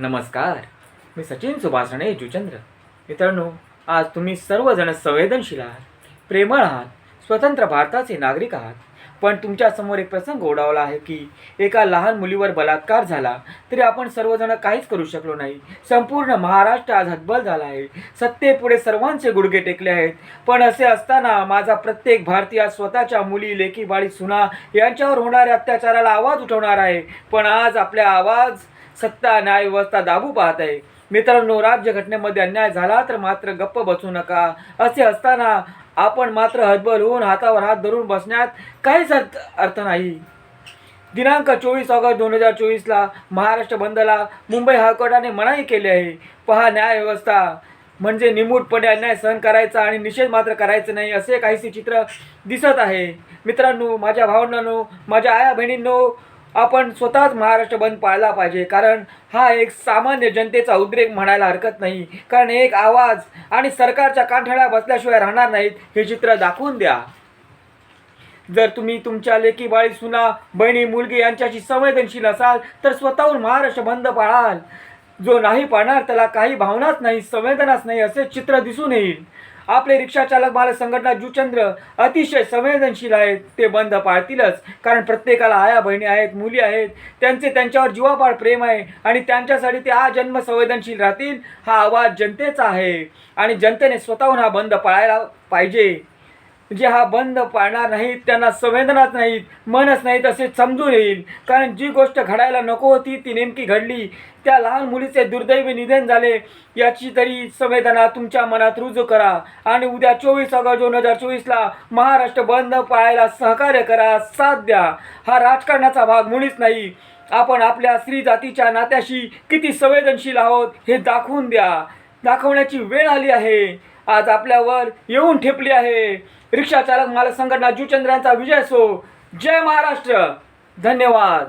नमस्कार. मी सचिन सुभाषणे जुचंद्र. मित्रांनो आज तुम्ही सर्वजण संवेदनशील आहात प्रेमळ आहात स्वतंत्र भारताचे नागरिक आहात. पण तुमच्यासमोर एक प्रसंग ओढावला आहे की एका लहान मुलीवर बलात्कार झाला तरी आपण सर्वजण काहीच करू शकलो नाही. संपूर्ण महाराष्ट्र आज हतबल झाला आहे. सत्तेपुढे सर्वांचे गुडघे टेकले आहेत. पण असे असताना माझा प्रत्येक भारतीय स्वतःच्या मुली लेकी बाळी सुना यांच्यावर होणाऱ्या अत्याचाराला आवाज उठवणार आहे. पण आज आपल्या आवाज सत्ता न्याय व्यवस्था दाबू पाहत आहे. मित्रांनो राज्यघटनेमध्ये अन्याय झाला तर मात्र गप्प बसू नका. असे असताना आपण मात्र हतबल होऊन हातावर हात धरून बसण्यात काहीच अर्थ अर्थ नाही. दिनांक चोवीस ऑगस्ट दोन हजार चोवीसला महाराष्ट्र बंदला मुंबई हायकोर्टाने मनाई केली आहे. पहा न्याय व्यवस्था. म्हणजे निमूटपणे अन्याय सहन करायचा आणि निषेध मात्र करायचं नाही असे काहीसे चित्र दिसत आहे. मित्रांनो माझ्या भावंडांनो माझ्या आया बहिणींनो आपण स्वतःच महाराष्ट्र बंद पाळला पाहिजे. कारण हा एक सामान्य जनतेचा उद्रेक म्हणायला हरकत नाही. कारण एक आवाज आणि सरकारच्या कांठळ्या बसल्याशिवाय राहणार नाहीत हे चित्र दाखवून द्या. जर तुम्ही तुमच्या लेकी बाळी सुना बहिणी मुलगी यांच्याशी संवेदनशील असाल तर स्वतःहून महाराष्ट्र बंद पाळाल. जो नाही पाळणार त्याला काही भावनाच नाही संवेदनाच नाही असे चित्र दिसून येईल. आपले रिक्षाचालक मालक संघटना जुचंद्र अतिशय संवेदनशील आहेत. ते बंद पाळतीलच कारण प्रत्येकाला आया बहिणी आहेत मुली आहेत. त्यांचे त्यांच्यावर जीवापाड प्रेम आहे आणि त्यांच्यासाठी ते आजन्म संवेदनशील राहतील हा आवाज जनतेचा आहे. आणि जनतेने स्वतःहून हा बंद पाळायला पाहिजे. जे हा बंद पाळणार नाहीत त्यांना संवेदनाच नाहीत मनच नाहीत असे समजून येईल. कारण जी गोष्ट घडायला नको होती ती नेमकी घडली. त्या लहान मुलीचे दुर्दैवी निधन झाले. याची तरी संवेदना तुमच्या मनात रुजू करा. आणि उद्या चोवीस ऑगस्ट दोन हजार चोवीसला महाराष्ट्र बंद पाळायला सहकार्य करा साथ द्या. हा राजकारणाचा भाग मुळीच नाही. आपण आपल्या स्त्री जातीच्या नात्याशी किती संवेदनशील आहोत हे दाखवून द्या. दाखवण्याची वेळ आली आहे. आज आपल्यावर येऊन ठेपली आहे. रिक्षा चालक मालक संघटना जुचंद्रांचा विजय असो जय महाराष्ट्र. धन्यवाद.